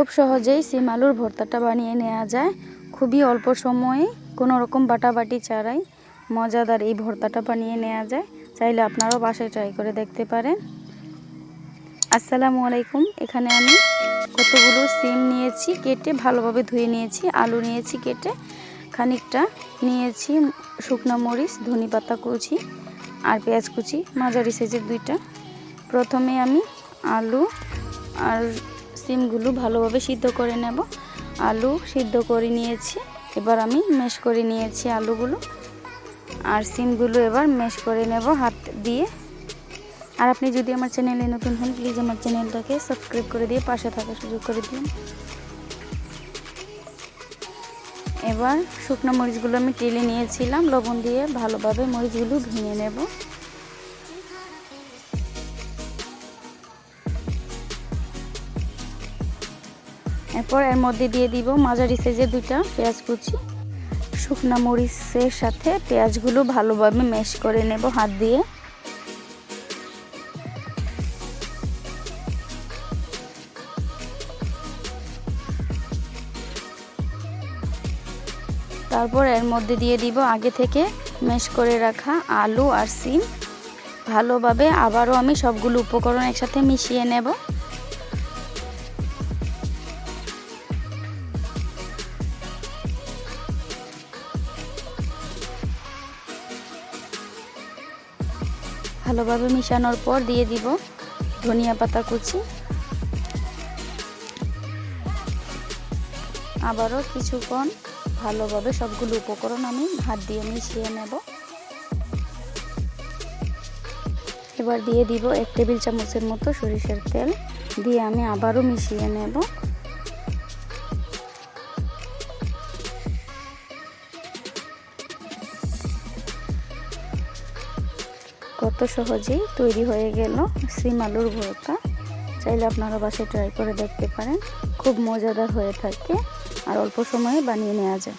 খুব সহজেই সিম আলুর ভর্তাটা বানিয়ে নেওয়া যায়। খুবই অল্প সময়ে কোনো রকম বাটাবাটি ছাড়াই মজাদার এই ভর্তাটা বানিয়ে নেওয়া যায়। চাইলে আপনারাও বাসায় ট্রাই করে দেখতে পারেন। আসসালামু আলাইকুম। এখানে আমি কতগুলো সিম নিয়েছি, কেটে ভালোভাবে ধুয়ে নিয়েছি, আলু নিয়েছি কেটে, খানিকটা নিয়েছি শুকনো মরিচ, ধনে পাতা কুচি আর পেঁয়াজ কুচি, মাঝারি সাইজের দুইটা। প্রথমে আমি আলু আর সিমগুলো ভালোভাবে সিদ্ধ করে নেব। আলু সিদ্ধ করে নিয়েছি। এবার আমি মেশ করে নিয়েছি আলুগুলো। আর সিমগুলো এবার মেশ করে নেব হাত দিয়ে। আর আপনি যদি আমার চ্যানেলে নতুন হন প্লিজ আমার চ্যানেলটাকে সাবস্ক্রাইব করে দিয়ে পাশে থাকার সুযোগ করে দিন। এবার শুকনো মরিচগুলো আমি টেলে নিয়েছিলাম। লবণ দিয়ে ভালোভাবে মরিচগুলো ভেঙে নেব। এরপর এর মধ্যে দিয়ে দিব মাঝারি সাইজের দুইটা পেঁয়াজ কুচি, শুকনো মরিচের সাথে পেঁয়াজগুলো ভালোভাবে ম্যাশ করে নেব হাত দিয়ে। তারপর এর মধ্যে দিয়ে দিব আগে থেকে ম্যাশ করে রাখা আলু আর সিম। ভালোভাবে আবারও আমি সবগুলো উপকরণ একসাথে মিশিয়ে নেব। ভালোভাবে মিশানোর পর দিয়ে দিব ধনিয়া পাতা কুচি। আবারও কিছুক্ষণ ভালোভাবে সবগুলো উপকরণ আমি হাত দিয়ে মিশিয়ে নেব। এবার দিয়ে দিব এক টেবিল চামচের মতো সরিষার তেল, দিয়ে আমি আবারও মিশিয়ে নেব। কত সহজেই তৈরি হয়ে গেল সিম আলুর ভর্তা। চাইলে আপনারা বাসায় ট্রাই করে দেখতে পারেন। খুব মজাদার হয়ে থাকে আর অল্প সময়ে বানিয়ে নেওয়া যায়।